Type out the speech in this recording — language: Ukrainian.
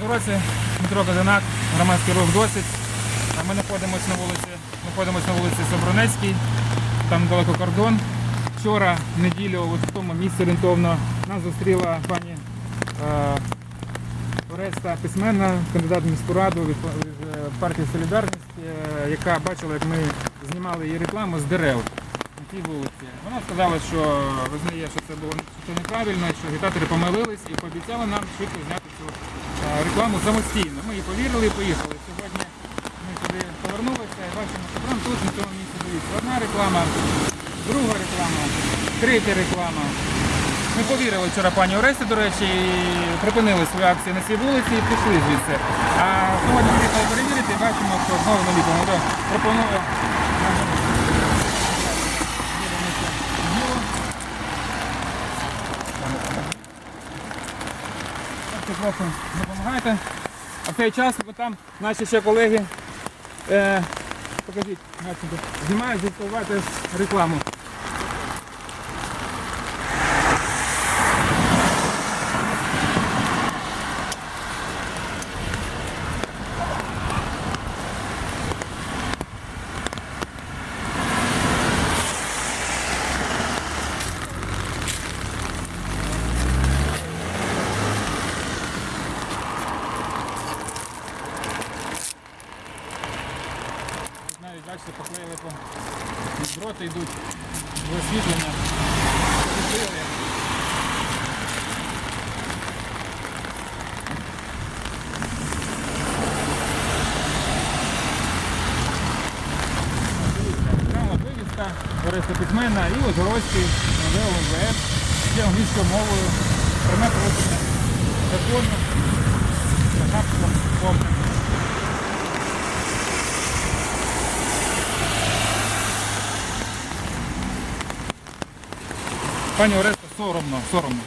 2024 році. Дмитро Казанак, громадський рух досить. Ми знаходимося на вулиці, знаходимося на вулиці Собронецькій, там далеко кордон. Вчора, в неділю, в тому місці орієнтовно, нас зустріла пані е, Ореста письменна, кандидат в міську раду від, е, партії Солідарність, е, яка бачила, як ми знімали її рекламу з дерев тій вулиці. Вона сказала, що визнає, що це було що це неправильно, що агітатори помилились і пообіцяла нам швидко зняти цю е, рекламу самостійно. Ми їй повірили і поїхали. Сьогодні ми сюди повернулися і бачимо, що прямо тут на цьому місці дивіться. Одна реклама, друга реклама, третя реклама. Ми повірили вчора пані Оресі, до речі, і припинили свої акції на цій вулиці і пішли звідси. А сьогодні приїхали перевірити і бачимо, що знову на літому. Так, трохи допомагайте. А в цей час бо там наші ще колеги е, покажіть, знімають відповідати рекламу. Тут Навіть бачите, поклеїли по дроти йдуть в освітлення. Бориса Письменна і Озгородський новел МВС ще англійською мовою. Пряме порушення закону за графством Пані Ореста, соромно, соромно.